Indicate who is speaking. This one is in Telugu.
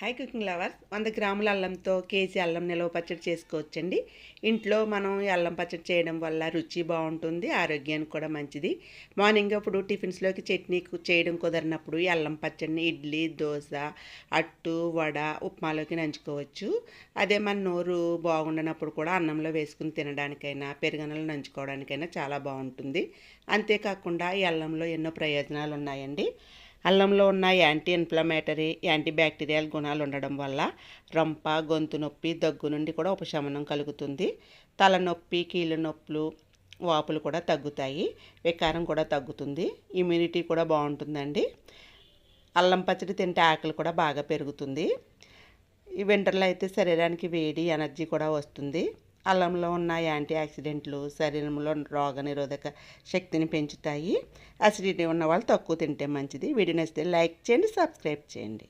Speaker 1: హై కుకింగ్ లవర్స్ వంద గ్రాముల అల్లంతో కేజీ అల్లం నిలవ పచ్చడి చేసుకోవచ్చండి. ఇంట్లో మనం అల్లం పచ్చడి చేయడం వల్ల రుచి బాగుంటుంది ఆరోగ్యానికి కూడా మంచిది. మార్నింగ్ అప్పుడు టిఫిన్స్లోకి చట్నీ చేయడం కుదరినప్పుడు ఈ అల్లం పచ్చడిని ఇడ్లీ దోశ అట్టు వడ ఉప్మాలోకి నంచుకోవచ్చు. అదే మన నోరు బాగుండనప్పుడు కూడా అన్నంలో వేసుకుని తినడానికైనా పెరుగనలు నంచుకోవడానికైనా చాలా బాగుంటుంది. అంతేకాకుండా ఈ అల్లంలో ఎన్నో ప్రయోజనాలు ఉన్నాయండి అల్లంలో ఉన్న యాంటీ ఇన్ఫ్లమేటరీ యాంటీ బ్యాక్టీరియల్ గుణాలు ఉండడం వల్ల రంప గొంతు నొప్పి దగ్గు నుండి కూడా ఉపశమనం కలుగుతుంది. తలనొప్పి కీళ్ళ నొప్పులు వాపులు కూడా తగ్గుతాయి. వికారం కూడా తగ్గుతుంది. ఇమ్యూనిటీ కూడా బాగుంటుందండి. అల్లం పచ్చడి తింటే ఆకలి కూడా బాగా పెరుగుతుంది. ఈ వింటర్లో అయితే శరీరానికి వేడి ఎనర్జీ కూడా వస్తుంది. అల్లంలో ఉన్న యాంటీ ఆక్సిడెంట్లు శరీరంలో రోగ నిరోధక శక్తిని పెంచుతాయి. అసిడిటీ ఉన్న వాళ్ళు తక్కువ తింటే మంచిది. వీడియో నచ్చితే లైక్ చేయండి సబ్స్క్రైబ్ చేయండి.